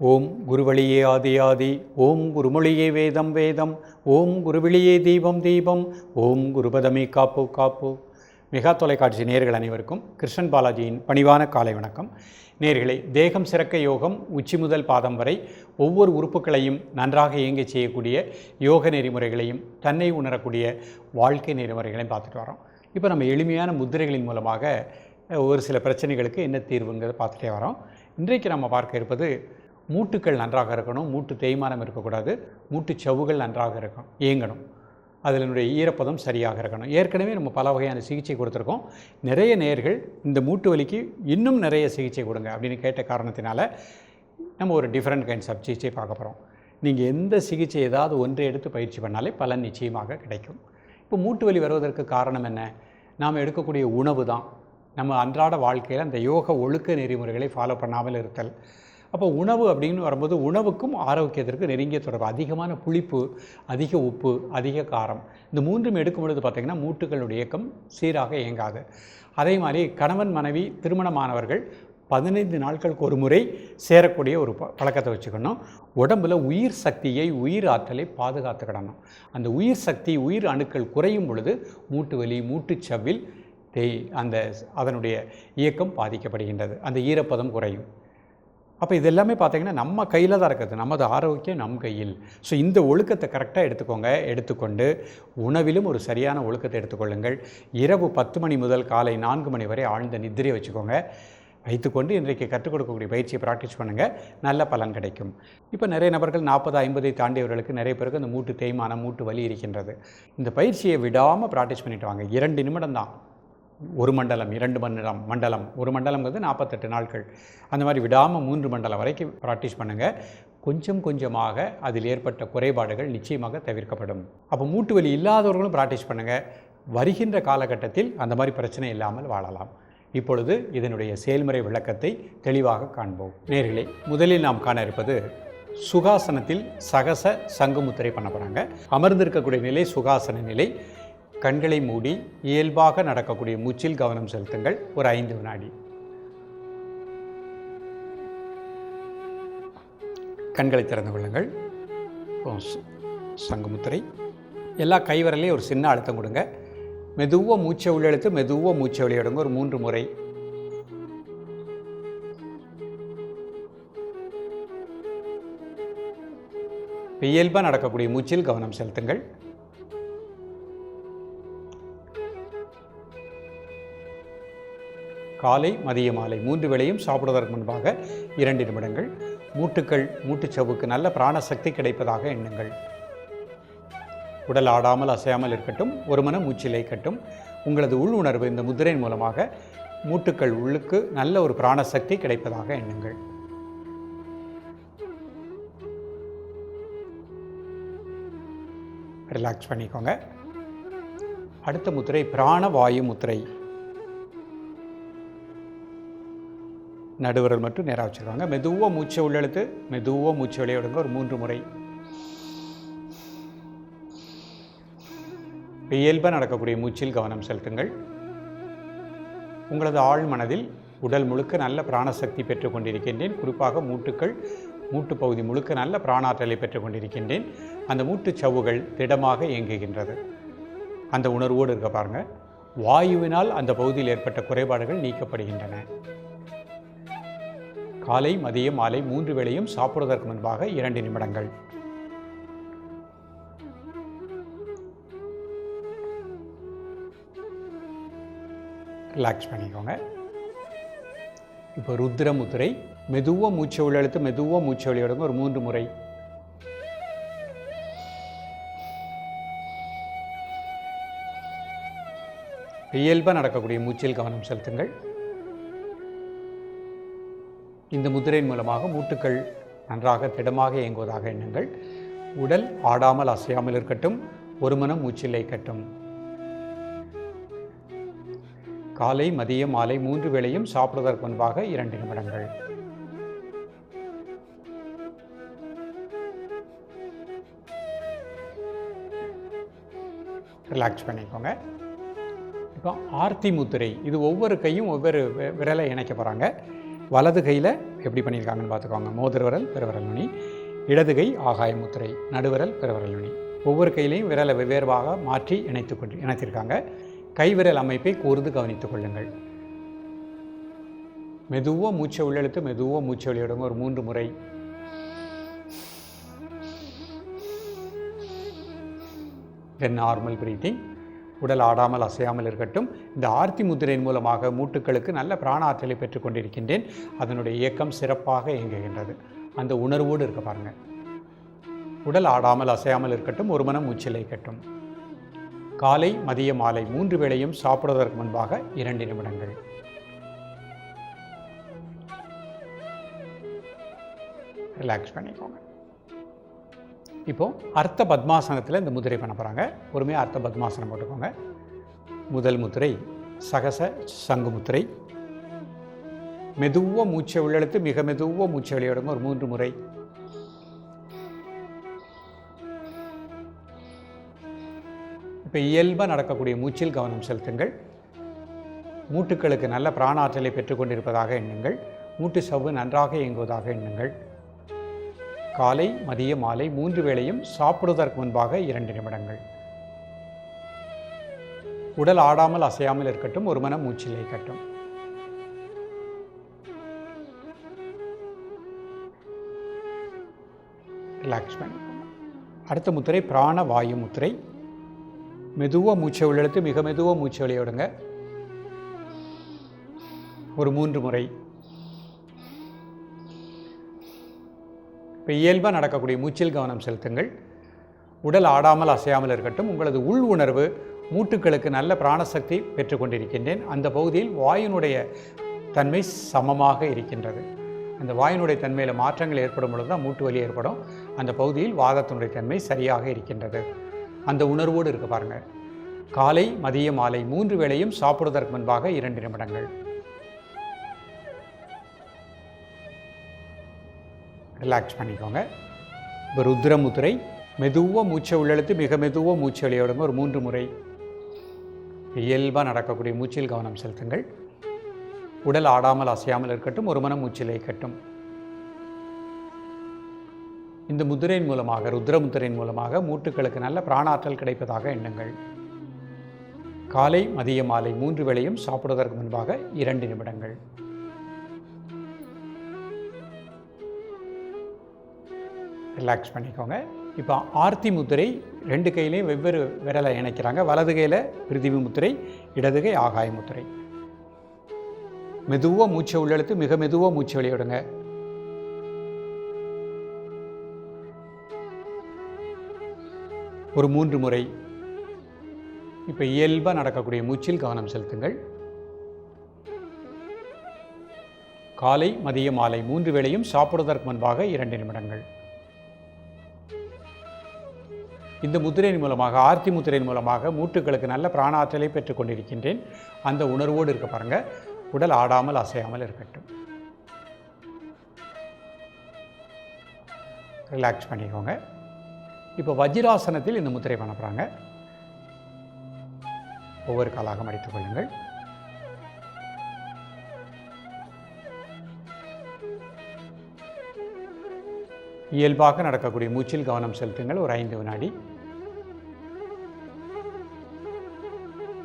ஓம் குருவழியே ஆதி ஆதி ஓம் குருமொழியே வேதம் வேதம் ஓம் குருவிழியே தீபம் தீபம் ஓம் குருபதமே காப்பு காப்பு. மெகா தொலைக்காட்சி நேர்கள் அனைவருக்கும் கிருஷ்ணன் பாலாஜியின் பணிவான காலை வணக்கம். நேர்களை தேகம் சிறக்க யோகம் உச்சி முதல் பாதம் வரை ஒவ்வொரு உறுப்புகளையும் நன்றாக இயங்கச் செய்யக்கூடிய யோக நெறிமுறைகளையும் தன்னை உணரக்கூடிய வாழ்க்கை நெறிமுறைகளையும் பார்த்துட்டு வரோம். இப்போ நம்ம எளிமையான முத்திரைகளின் மூலமாக ஒரு சில பிரச்சனைகளுக்கு என்ன தீர்வுங்கிறத பார்த்துட்டே வரோம். இன்றைக்கு நம்ம பார்க்க இருப்பது மூட்டுக்கள் நன்றாக இருக்கணும் மூட்டு தேய்மானம் இருக்கக்கூடாது மூட்டு சவுகள் நன்றாக இருக்கணும் இயங்கணும். அதனுடைய ஈரப்பதம் சரியாக இருக்கணும். ஏற்கனவே நம்ம பல வகையான சிகிச்சை கொடுத்துருக்கோம். நிறைய நேர்கள் இந்த மூட்டு வலிக்கு இன்னும் நிறைய சிகிச்சை கொடுங்க அப்படின்னு கேட்ட காரணத்தினால நம்ம ஒரு டிஃப்ரெண்ட் கைண்ட்ஸ் ஆஃப் சிகிச்சை பார்க்க போகிறோம் நீங்கள் எந்த சிகிச்சை ஏதாவது ஒன்றை எடுத்து பயிற்சி பண்ணாலே பலன் நிச்சயமாக கிடைக்கும். இப்போ மூட்டு வலி வருவதற்கு காரணம் என்ன? நாம் எடுக்கக்கூடிய உணவு தான். நம்ம அன்றாட வாழ்க்கையில் அந்த யோக ஒழுக்க நெறிமுறைகளை ஃபாலோ பண்ணாமல் இருத்தல். அப்போ உணவு அப்படின்னு வரும்போது உணவுக்கும் ஆரோக்கியத்திற்கு நெருங்கிய தொடர்பு. அதிகமான புளிப்பு அதிக உப்பு அதிக காரம். இந்த மூன்றும் எடுக்கும் பொழுது பார்த்திங்கன்னா மூட்டுகளுடைய இயக்கம் சீராக இயங்காது. அதே மாதிரி கணவன் மனைவி திருமணமானவர்கள் பதினைந்து நாட்களுக்கு ஒரு முறை சேரக்கூடிய ஒரு ப- பழக்கத்தை வச்சுக்கணும். உடம்புல உயிர் சக்தியை உயிர் ஆற்றலை பாதுகாத்துக்கிடணும். அந்த உயிர் சக்தி உயிர் அணுக்கள் குறையும் பொழுது மூட்டு வலி மூட்டுச்சவ்வில் தேய் அந்த அதனுடைய இயக்கம் பாதிக்கப்படுகின்றது. அந்த ஈரப்பதம் குறையும். அப்போ இது எல்லாமே பார்த்தீங்கன்னா நம்ம கையில் தான் இருக்குது. நமது ஆரோக்கியம் நம் கையில். ஸோ இந்த ஒழுக்கத்தை கரெக்டாக எடுத்துக்கோங்க. எடுத்துக்கொண்டு உணவிலும் ஒரு சரியான ஒழுக்கத்தை எடுத்துக்கொள்ளுங்கள். இரவு பத்து மணி முதல் காலை நான்கு மணி வரை ஆழ்ந்த நித்திரை வச்சுக்கோங்க. வைத்துக்கொண்டு இன்றைக்கு கற்றுக் கொடுக்கக்கூடிய பயிற்சியை ப்ராக்டிஸ் பண்ணுங்கள் நல்ல பலன் கிடைக்கும். இப்போ நிறைய நபர்கள் நாற்பது ஐம்பதை தாண்டியவர்களுக்கு நிறைய பேருக்கு அந்த மூட்டு தேய்மானம் மூட்டு வலி இருக்கின்றது. இந்த பயிற்சியை விடாமல் ப்ராக்டிஸ் பண்ணிட்டு வாங்க. இரண்டு நிமிடம் தான். ஒரு மண்டலம் இரண்டு மண்டலம் மண்டலம். ஒரு மண்டலம்ங்கிறது நாற்பத்தெட்டு நாட்கள். அந்த மாதிரி விடாமல் மூன்று மண்டலம் வரைக்கும் ப்ராக்டிஸ் பண்ணுங்கள் கொஞ்சம் கொஞ்சமாக அதில் ஏற்பட்ட குறைபாடுகள் நிச்சயமாக தவிர்க்கப்படும். அப்போ மூட்டு வலி இல்லாதவர்களும் ப்ராக்டிஸ் பண்ணுங்கள் வருகின்ற காலகட்டத்தில் அந்த மாதிரி பிரச்சனை இல்லாமல் வாழலாம். இப்பொழுது இதனுடைய செயல்முறை விளக்கத்தை தெளிவாக காண்போம். நேர்களே முதலில் நாம் காண இருப்பது சுகாசனத்தில் சகச சங்குமுத்திரை பண்ண போகிறாங்க அமர்ந்திருக்கக்கூடிய நிலை சுகாசன நிலை. கண்களை மூடி இயல்பாக நடக்கக்கூடிய மூச்சில் கவனம் செலுத்துங்கள். ஒரு ஐந்து வினாடி. கண்களை திறந்து கொள்ளுங்கள். இப்போ சங்குமுத்திரை. எல்லா கைவரலையும் ஒரு சின்ன அழுத்தம் கொடுங்க. மெதுவாக மூச்சை உள்ளெழுத்து மெதுவாக மூச்சை வெளியிடுங்க. ஒரு மூன்று முறை. இயல்பாக நடக்கக்கூடிய மூச்சில் கவனம் செலுத்துங்கள். காலை மதிய மாலை மூன்று வேளையும் சாப்பிடுவதற்கு முன்பாக இரண்டு நிமிடங்கள். மூட்டுக்கள் மூட்டுச்சவுக்கு நல்ல பிராணசக்தி கிடைப்பதாக எண்ணுங்கள். உடல் ஆடாமல் அசையாமல் இருக்கட்டும் ஒரு மன மூச்சிலை கட்டும் உங்களது உள் உணர்வு இந்த முதிரையின் மூலமாக மூட்டுக்கள் உள்ளுக்கு நல்ல ஒரு பிராணசக்தி கிடைப்பதாக எண்ணுங்கள். ரிலாக்ஸ் பண்ணிக்கோங்க. அடுத்த முத்திரை பிராணவாயு முத்திரை. நடுவரல் மட்டும் நேராக வச்சுருக்காங்க. மெதுவாக மூச்சை உள்ளெழுத்து மெதுவாக மூச்சை வெளியே விடுங்க. ஒரு மூன்று முறை. இயல்பாக நடக்கக்கூடிய மூச்சில் கவனம் செலுத்துங்கள். உங்களது ஆழ் மனதில் உடல் முழுக்க நல்ல பிராணசக்தி பெற்றுக் கொண்டிருக்கின்றேன். குறிப்பாக மூட்டுக்கள் மூட்டு பகுதி முழுக்க நல்ல பிராணாற்றலை பெற்றுக் கொண்டிருக்கின்றேன். அந்த மூட்டுச் சவ்வுகள் திடமாக இயங்குகின்றது. அந்த உணர்வோடு இருக்க பாருங்கள் வாயுவினால் அந்த பகுதியில் ஏற்பட்ட குறைபாடுகள் நீக்கப்படுகின்றன. காலை மதியம் மாலை மூன்று வேளையும் சாப்பிடுவதற்கு முன்பாக இரண்டு நிமிடங்கள். ரிலாக்ஸ் பண்ணிக்கோங்க. இப்போ ருத்ர முத்திரை மெதுவாக மூச்சை உள்ளெழுத்து மெதுவாக மூச்சை வெளியிடுங்க ஒரு மூன்று முறை. இயல்பாக நடக்கக்கூடிய மூச்சில் கவனம் செலுத்துங்கள். இந்த முதிரையின் மூலமாக மூட்டுக்கள் நன்றாக திடமாக இயங்குவதாக எண்ணுங்கள். உடல் ஆடாமல் அசையாமல் இருக்கட்டும் ஒரு மனம் மூச்சில்லை கட்டும் காலை மதியம் மாலை மூன்று வேளையும் சாப்பிடுவதற்கு முன்பாக இரண்டு நிமிடங்கள். ரிலாக்ஸ் பண்ணிக்கோங்க. இப்போ ஆர்த்தி முத்திரை இது ஒவ்வொரு கையும் ஒவ்வொரு விரலை இணைக்க போகிறாங்க வலது கையில் எப்படி பண்ணியிருக்காங்கன்னு பார்த்துக்கோங்க. மோதிரவரல் பெருவரல் நுனி இடது கை ஆகாய முத்திரை. நடுவிரல் பெருவரல் நுனி ஒவ்வொரு கையிலையும் விரலை வெவ்வேறுவாக மாற்றி இணைத்து கொண்டு இணைத்திருக்காங்க. கைவிரல் அமைப்பை கூர்ந்து கவனித்துக் கொள்ளுங்கள். மெதுவாக மூச்சை உள்ளெழுத்து மெதுவாக மூச்சை வெளியிடுங்க. ஒரு மூன்று முறை. தென் நார்மல் பிரீத்திங் உடல் ஆடாமல் அசையாமல் இருக்கட்டும் இந்த ஆர்த்தி முத்திரையின் மூலமாக மூட்டுக்களுக்கு நல்ல பிராண ஆற்றலை பெற்றுக் கொண்டிருக்கின்றேன். அதனுடைய இயக்கம் சிறப்பாக இயங்குகின்றது. அந்த உணர்வோடு இருக்க பாருங்க. உடல் ஆடாமல் அசையாமல் இருக்கட்டும் ஒரு மனம் மூச்சில் இருக்கட்டும் காலை மதிய மாலை மூன்று வேளையும் சாப்பிடுவதற்கு முன்பாக இரண்டு நிமிடங்கள். ரிலாக்ஸ் பண்ணிக்கோங்க. இப்போது அர்த்த பத்மாசனத்தில் இந்த முதிரை பண்ண போகிறாங்க பொறுமையாக அர்த்த பத்மாசனம் போட்டுக்கோங்க. முதல் முத்திரை சகச சங்கு முத்திரை மெதுவாக மூச்சை உள்ளெழுத்து மிக மெதுவாக மூச்சை வெளியிடுங்க. ஒரு மூன்று முறை. இப்போ இயல்பாக நடக்கக்கூடிய மூச்சில் கவனம் செலுத்துங்கள். மூட்டுக்களுக்கு நல்ல பிராணாற்றலை பெற்றுக்கொண்டிருப்பதாக எண்ணுங்கள். மூட்டு சவ்வு நன்றாக இயங்குவதாக எண்ணுங்கள். காலை மதிய மாலை மூன்று வேளையும் சாப்பிடுவதற்கு முன்பாக இரண்டு நிமிடங்கள். உடல் ஆடாமல் அசையாமல் இருக்கட்டும் ஒரு மனம் மூச்சில் இருக்கட்டும். ரிலாக்ஸ் அடுத்த முத்திரை பிராண வாயு முத்திரை. மெதுவாக மூச்சை உள்ளெடுத்து மிக மெதுவாக மூச்சை விளையாடுங்க ஒரு மூன்று முறை. இப்போ இயல்பாக நடக்கக்கூடிய மூச்சில் கவனம் செலுத்துங்கள். உடல் ஆடாமல் அசையாமல் இருக்கட்டும். உங்களது உள் உணர்வு மூட்டுக்களுக்கு நல்ல பிராணசக்தி பெற்றுக்கொண்டிருக்கின்றேன் அந்த பகுதியில் வாயுனுடைய தன்மை சமமாக இருக்கின்றது. அந்த வாயுனுடைய தன்மையில் மாற்றங்கள் ஏற்படும் பொழுது தான் மூட்டு வலி ஏற்படும். அந்த பகுதியில் வாதத்தினுடைய தன்மை சரியாக இருக்கின்றது. அந்த உணர்வோடு இருக்க பாருங்கள். காலை மதிய மாலை மூன்று வேளையும் சாப்பிடுவதற்கு முன்பாக இரண்டு நிமிடங்கள். ரிலாக்ஸ் பண்ணிக்கோங்க. இப்போ ருத்ரமுத்திரை மெதுவாக மூச்சை உள்ளெழுத்து மிக மெதுவாக மூச்சு வெளியிடுங்க ஒரு மூன்று முறை இயல்பாக நடக்கக்கூடிய மூச்சில் கவனம் செலுத்துங்கள். உடல் ஆடாமல் அசையாமல் இருக்கட்டும் ஒரு மனம் மூச்சிலே கட்டும் இந்த முதிரையின் மூலமாக ருத்ரமுத்திரையின் மூலமாக மூட்டுக்களுக்கு நல்ல பிராணாற்றல் கிடைப்பதாக எண்ணுங்கள். காலை மதிய மாலை மூன்று வேளையும் சாப்பிடுவதற்கு முன்பாக இரண்டு நிமிடங்கள். ரிலாக்ஸ் பண்ணிக்கோங்க. இப்போ ஆர்த்தி முத்திரை ரெண்டு கையிலையும் வெவ்வேறு விரலை இணைக்கிறாங்க. வலது கையில் பிரிதிவி முத்திரை இடது கை ஆகாய முத்திரை. மெதுவாக மூச்சை உள்ளெழுத்து மிக மெதுவாக மூச்சை வெளியிடுங்க. ஒரு மூன்று முறை. இப்போ இயல்பாக நடக்கக்கூடிய மூச்சில் கவனம் செலுத்துங்கள். காலை மதிய மாலை மூன்று வேளையும் சாப்பிடுவதற்கு முன்பாக இரண்டு நிமிடங்கள். இந்த முத்திரையின் மூலமாக ஆர்த்தி முத்திரையின் மூலமாக மூட்டுகளுக்கு நல்ல பிராணாற்றலை பெற்றுக் கொண்டிருக்கின்றேன். அந்த உணர்வோடு இருக்க பாருங்கள் உடல் ஆடாமல் அசையாமல் இருக்கட்டும். ரிலாக்ஸ் பண்ணிக்கோங்க. இப்போ வஜ்ராசனத்தில் இந்த முத்திரை பண்ண போகிறாங்க ஒவ்வொரு காலாக மடித்துக் கொள்ளுங்கள். இயல்பாக நடக்கக்கூடிய மூச்சில் கவனம் செலுத்துங்கள். ஒரு ஐந்து வினாடி.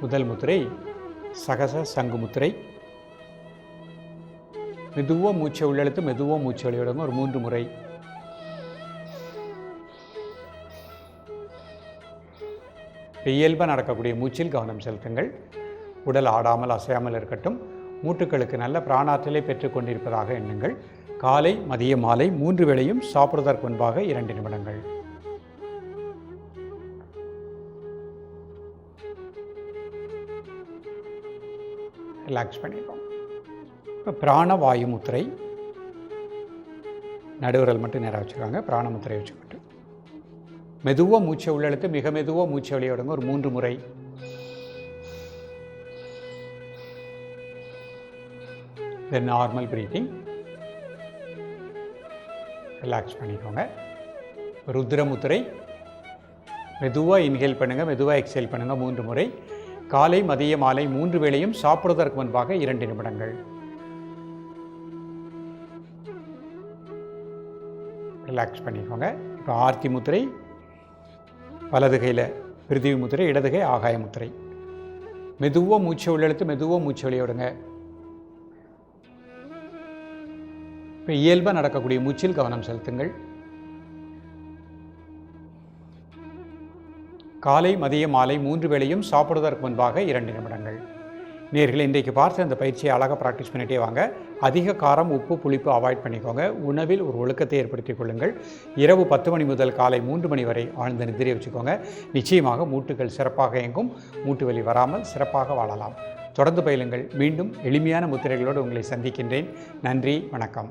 முதல் முத்திரை சகச சங்கு முத்திரை. மெதுவாக மூச்சை உள்ளெழுத்து மெதுவாக மூச்சை வெளியிடுங்க ஒரு மூன்று முறை. இயல்பாக நடக்கக்கூடிய மூச்சில் கவனம் செலுத்துங்கள். உடல் ஆடாமல் அசையாமல் இருக்கட்டும். மூட்டுக்களுக்கு நல்ல பிராணாற்றலை பெற்றுக்கொண்டிருப்பதாக எண்ணுங்கள். காலை மதிய மாலை மூன்று வேளையும் சாப்பிடுவதற்கு முன்பாக இரண்டு நிமிடங்கள். ரிலாக்ஸ் பண்ணிடுறோம் இப்போ பிராணவாயு முத்திரை. நடுவிரல் மட்டும் நேராக வச்சுருக்காங்க பிராணமுத்திரை வச்சுக்கிட்டு. மெதுவாக மூச்சை உள்ளெழுத்து மிக மெதுவாக மூச்சை வெளியிடுங்க ஒரு மூன்று முறை. தென் நார்மல் ப்ரீத்திங் ரிலாக்ஸ் பண்ணிக்கோங்க. ருத்ரமுத்திரை மெதுவாக இன்ஹேல் பண்ணுங்கள் மெதுவாக எக்ஸேல் பண்ணுங்கள் மூன்று முறை. காலை மதிய மாலை மூன்று வேளையும் சாப்பிடுவதற்கு முன்பாக இரண்டு நிமிடங்கள். ரிலாக்ஸ் பண்ணிக்கோங்க. இப்போ ஆர்த்தி முத்திரை வலது கையில் பிரிதிவி முத்திரை இடதுகை ஆகாய முத்திரை. மெதுவாக மூச்சு உள்ளெழுத்து மெதுவாக மூச்சு வெளியே விடுங்க. இப்போ இயல்பாக நடக்கக்கூடிய மூச்சில் கவனம் செலுத்துங்கள். காலை மதிய மாலை மூன்று வேளையும் சாப்பிடுவதற்கு முன்பாக இரண்டு நிமிடங்கள். நேர்களை இன்றைக்கு பார்த்து அந்த பயிற்சியை அழகாக ப்ராக்டிஸ் பண்ணிகிட்டே வாங்க. அதிக காரம் உப்பு புளிப்பு அவாய்ட் பண்ணிக்கோங்க. உணவில் ஒரு ஒழுக்கத்தை ஏற்படுத்திக் கொள்ளுங்கள். இரவு பத்து மணி முதல் காலை மூன்று மணி வரை ஆழ்ந்த நிதிரை வச்சுக்கோங்க. நிச்சயமாக மூட்டுகள் சிறப்பாக இயங்கும். மூட்டு வலி வராமல் சிறப்பாக வாழலாம். தொடர்ந்து பயிலுங்கள். மீண்டும் எளிமையான முத்திரைகளோடு உங்களை சந்திக்கின்றேன். நன்றி வணக்கம்.